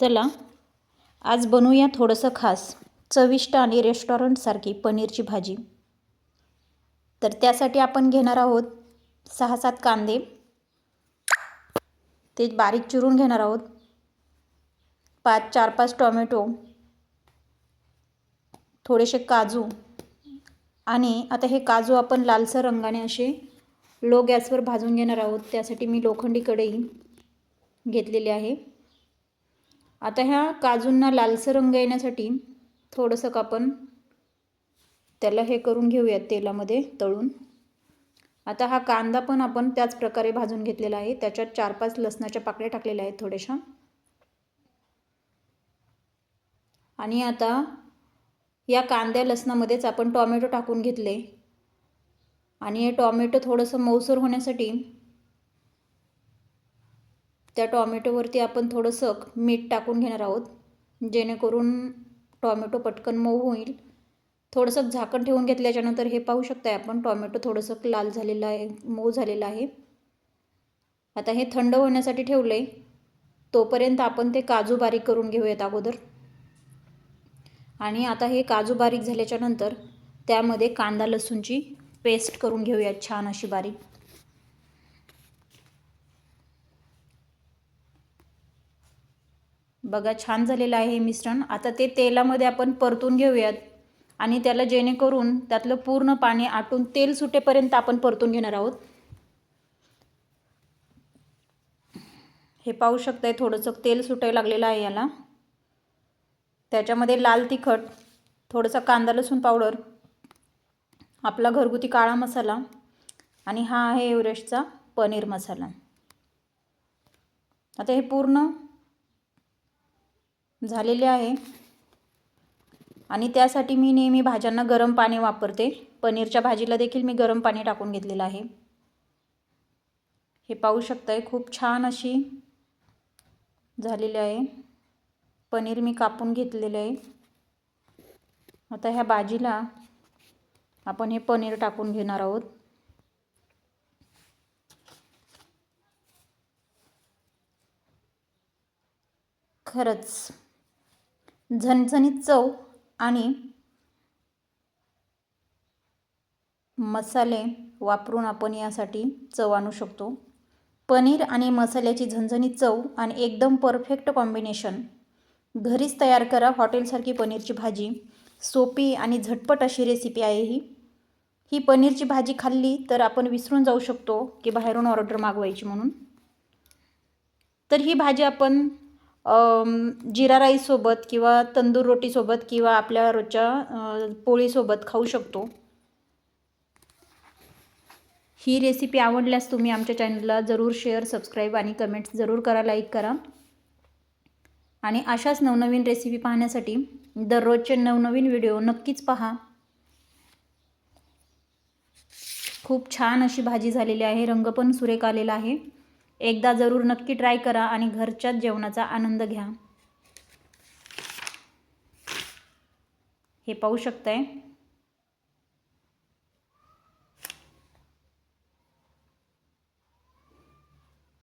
चला आज बनवूया थोडंसं खास चविष्ट आणि रेस्टॉरंटसारखी पनीरची भाजी. तर त्यासाठी आपण घेणार आहोत सहा सात कांदे. ते बारीक चिरून घेणार आहोत. पाच चार पाच टॉमॅटो. थोडेसे काजू. आणि आता हे काजू आपण लालसर रंगाने असे लो गॅसवर भाजून घेणार आहोत. त्यासाठी मी लोखंडी कढई घेतलेली आहे. आता ह्या काजूंना लालसर रंग येण्यासाठी थोडंसं आपण त्याला हे करून घेऊयात तेलामध्ये तळून. आता हा कांदा पण आपण त्याच प्रकारे भाजून घेतलेला आहे. त्याच्यात चार पाच लसणाच्या पाकळ्या टाकलेल्या आहेत थोड्याशा. आणि आता या कांद्या लसणामध्येच आपण टॉमॅटो टाकून घेतले. आणि हे टॉमॅटो थोडंसं मऊसर होण्यासाठी त्या टॉमॅटोवरती आपण थोडंसं मीठ टाकून घेणार आहोत जेणेकरून टॉमॅटो पटकन मऊ होईल. थोडंसं झाकण ठेवून घेतल्याच्यानंतर हे पाहू शकताय आपण टॉमॅटो थोडंसं लाल झालेलं आहे मऊ झालेलं आहे. आता हे थंड होण्यासाठी ठेवलं आहे तोपर्यंत आपण ते काजू बारीक करून घेऊयात अगोदर. आणि आता हे काजू बारीक झाल्याच्यानंतर त्यामध्ये कांदा लसूणची पेस्ट करून घेऊयात छान अशी बारीक. बघा छान झालेलं आहे हे मिश्रण. आता ते तेलामध्ये आपण परतून घेऊयात. आणि त्याला जेणेकरून त्यातलं पूर्ण पाणी आटून तेल सुटेपर्यंत आपण परतून घेणार आहोत. हे पाहू शकताय थोडंसं तेल सुटायला लागलेलं आहे याला. त्याच्यामध्ये लाल तिखट थोडंसं कांदा लसूण पावडर आपला घरगुती काळा मसाला आणि हा आहे एव्हरेस्टचा पनीर मसाला. आता हे पूर्ण झालेले आहे. आणि त्यासाठी मी नेहमी भाज्यांना गरम पाणी वापरते. पनीरच्या भाजीला देखील मी गरम पाणी टाकून घेतलेलं आहे. हे पाहू शकताय खूप छान अशी झालेली आहे. पनीर मी कापून घेतलेलं आहे. आता ह्या भाजीला आपण हे पनीर टाकून घेणार आहोत. खरंच. झणझणीत चव आणि मसाले वापरून आपण यासाठी चव आणू शकतो. पनीर आणि मसाल्याची झणझणीत चव आणि एकदम परफेक्ट कॉम्बिनेशन. घरीच तयार करा हॉटेलसारखी पनीरची भाजी. सोपी आणि झटपट अशी रेसिपी आहे ही. ही पनीरची भाजी खाल्ली तर आपण विसरून जाऊ शकतो की बाहेरून ऑर्डर मागवायची म्हणून. तर ही भाजी आपण जिरा राईससोबत किंवा तंदूर रोटीसोबत किंवा आपल्या रोजच्या पोळीसोबत खाऊ शकतो. ही रेसिपी आवडल्यास तुम्ही आमच्या चॅनलला जरूर शेअर सबस्क्राईब आणि कमेंट्स जरूर करा लाईक करा. आणि अशाच नवनवीन रेसिपी पाहण्यासाठी दररोजचे नवनवीन व्हिडिओ नक्कीच पहा. खूप छान अशी भाजी झालेली आहे रंग पण सुरेख आलेला आहे. एकदा जरूर नक्की ट्राय करा आणि घरच्याच जेवणाचा आनंद घ्या. हे पाहू शकताय?